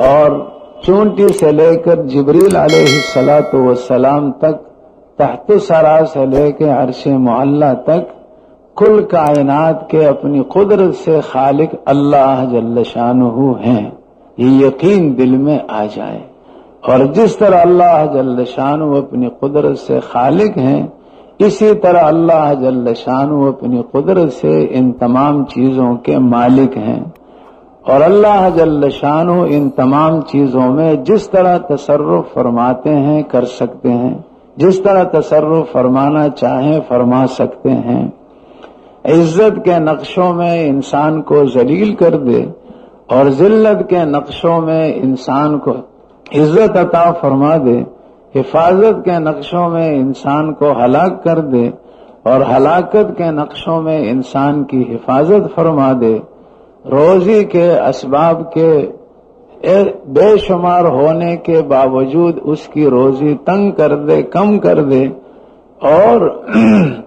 और चूंटी से लेकर जबरील सलात सलाम तक, तहत सरा से लेकर अरश मोहल्ला तक, कुल कायनात के अपनी कुदरत से खालिक अल्लाह जल्ल शानहू हैं। ये यकीन दिल में आ जाए। और जिस तरह अल्लाह जल्ल शानू अपनी कुदरत से खालिक हैं, इसी तरह अल्लाह जल्ल शानू अपनी कुदरत से इन तमाम चीज़ों के मालिक हैं। और अल्लाह जल्ल इन तमाम चीज़ों में जिस तरह तसर्रुफ फरमाते हैं, कर सकते हैं। जिस तरह तसर्रुफ फरमाना चाहें, फरमा सकते हैं। इज़्ज़त के नक्शों में इंसान को जलील कर दे और जिल्लत के नक्शों में इंसान को इज़्ज़त अता फरमा दे, हिफाजत के नक्शों में इंसान को हलाक कर दे और हलाकत के नक्शों में इंसान की हिफाजत फरमा दे। रोजी के असबाब के बेशुमार होने के बावजूद उसकी रोजी तंग कर दे, कम कर दे और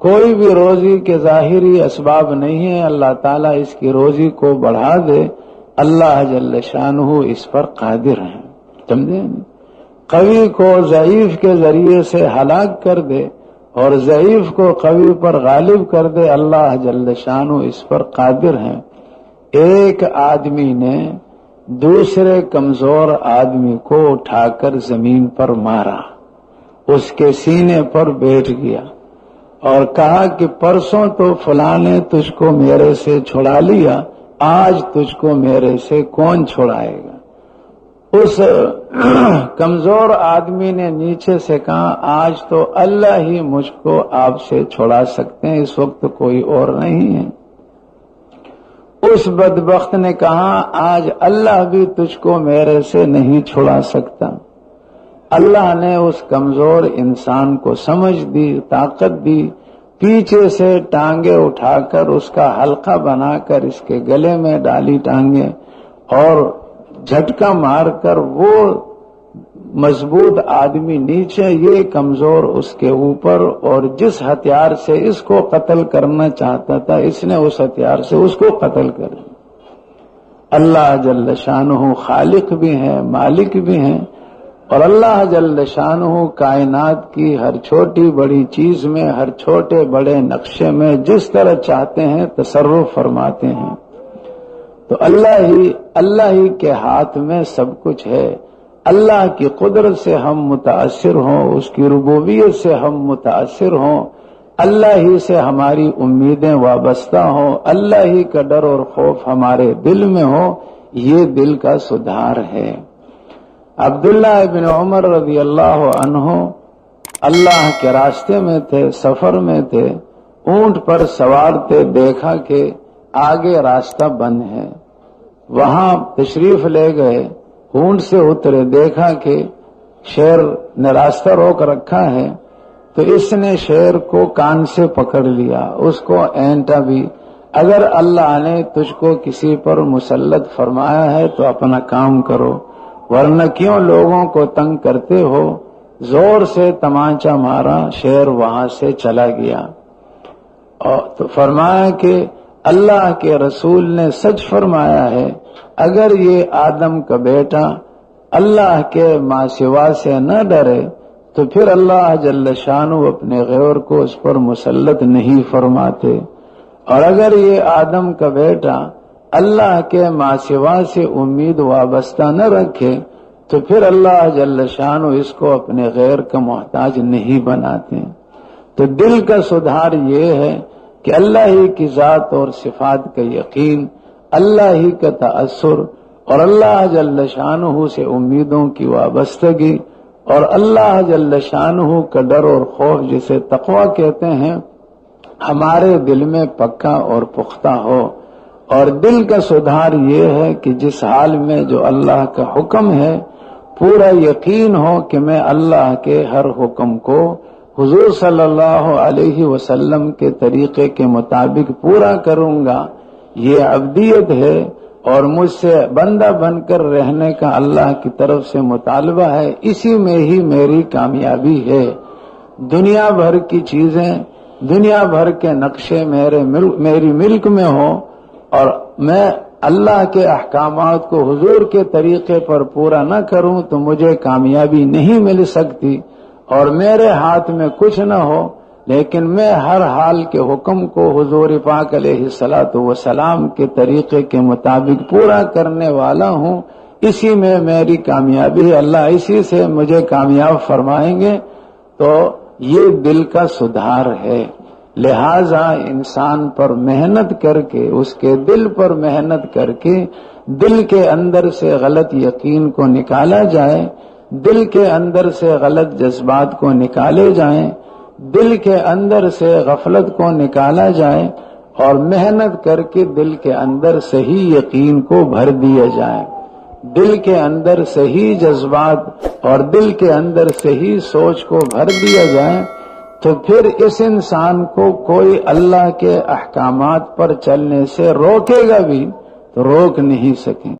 कोई भी रोजी के जाहिरी असबाब नहीं है। अल्लाह ताला इसकी रोजी को बढ़ा दे। अल्लाह जल्ल शानहू इस पर कादिर है। समझे? कवि को जयीफ के ज़रिए से हलाक कर दे और जयीफ को कवि पर गालिब कर दे। अल्लाह जल्ल शानू इस पर कादिर है। एक आदमी ने दूसरे कमज़ोर आदमी को उठाकर ज़मीन पर मारा। उसके सीने पर बैठ गया और कहा कि परसों तो फला ने तुझको मेरे से छुड़ा लिया, आज तुझको मेरे से कौन छुड़ाएगा? उस कमज़ोर आदमी ने नीचे से कहा, आज तो अल्लाह ही मुझको आपसे छुड़ा सकते हैं, इस वक्त कोई और नहीं है। उस बदबख्त ने कहा, आज अल्लाह भी तुझको मेरे से नहीं छुड़ा सकता। अल्लाह ने उस कमज़ोर इंसान को समझ दी, ताकत दी, पीछे से टांगे उठाकर उसका हल्का बनाकर इसके गले में डाली टांगे और झटका मारकर वो मज़बूत आदमी नीचे ये कमज़ोर उसके ऊपर और जिस हथियार से इसको कत्ल करना चाहता था, इसने उस हथियार से उसको कत्ल कर अल्लाह जल्ल शाह खालिक भी है, मालिक भी है, और अल्लाह जल्ल शाह कायनात की हर छोटी बड़ी चीज़ में, हर छोटे बड़े नक्शे में जिस तरह चाहते हैं, तसर्रुफ फरमाते हैं। तो अल्लाह ही अल्लाह ही के हाथ में सब कुछ है। अल्लाह की कुदरत से हम मुतासर हों, उसकी रुबूबियत से हम मुतासर हों, अल्लाह ही से हमारी उम्मीदें वाबस्ता हों, अल्लाह ही का डर और खौफ हमारे दिल में हो, ये दिल का सुधार है। अब्दुल्ला इबिन उमर रज़ी अल्लाह अनहो अल्लाह के रास्ते में थे, सफ़र में थे, ऊँट पर सवार थे, देखा कि आगे रास्ता बंद है। वहाँ तशरीफ़ ले गए ऊँट से उतरे, देखा कि शेर ने रास्ता रोक रखा है तो इसने शेर को कान से पकड़ लिया। उसको एंटा भी, अगर अल्लाह ने तुझको किसी पर मुसल्लत फरमाया है तो अपना काम करो, वरना क्यों लोगों को तंग करते हो? ज़ोर से तमाचा मारा, शेर वहाँ से चला गया। और तो फरमाया कि अल्लाह के रसूल ने सच फरमाया है अगर ये आदम का बेटा अल्लाह के माँ सिवा से न डरे तो फिर अल्लाह जल्ल शानु अपने गैर को उस पर मुसलत नहीं फरमाते। और अगर ये आदम का बेटा अल्लाह के माँ सिवा से उम्मीद वाबस्ता न रखे तो फिर अल्लाह जल्ल शानु इसको अपने गैर का मोहताज नहीं बनाते। तो दिल का सुधार ये है कि अल्लाह ही की जात और सिफात का यकीन अल्लाह ही का तअसुर और अल्लाह जल्ल शाह से उम्मीदों की वाबस्तगी और अल्लाह जल्ल शाह का डर और खौफ जिसे तकवा कहते हैं, हमारे दिल में पक्का और पुख्ता हो। और दिल का सुधार ये है कि जिस हाल में जो अल्लाह का हुक्म है, पूरा यकीन हो कि मैं अल्लाह के हर हुक्म को हुजूर सल्लल्लाहु अलैहि वसल्लम के तरीके के मुताबिक पूरा करूँगा। ये अब्दियत है और मुझसे बंदा बनकर रहने का अल्लाह की तरफ़ से मुतालबा है इसी में ही मेरी कामयाबी है। दुनिया भर की चीज़ें दुनिया भर के नक्शे मेरे मिल, मेरी मिल्क में हो और मैं अल्लाह के अहकाम को हुजूर के तरीके पर पूरा न करूँ तो मुझे कामयाबी नहीं मिल सकती और मेरे हाथ में कुछ न हो लेकिन मैं हर हाल के हुक्म को हजूर पाक सलात व सलाम के तरीके के मुताबिक पूरा करने वाला हूँ। इसी में मेरी कामयाबी है। अल्लाह इसी से मुझे कामयाब फरमाएँगे। तो ये दिल का सुधार है। लिहाजा इंसान पर मेहनत करके, उसके दिल पर मेहनत करके, दिल के अंदर से गलत यकीन को निकाला जाए, दिल के अंदर से गलत जज्बात को निकाले जाएँ दिल के अंदर से गफलत को निकाला जाए और मेहनत करके दिल के अंदर सही यकीन को भर दिया जाए। दिल के अंदर सही जज्बात और दिल के अंदर सही सोच को भर दिया जाए तो फिर इस इंसान को कोई अल्लाह के अहकाम पर चलने से रोकेगा भी तो रोक नहीं सके।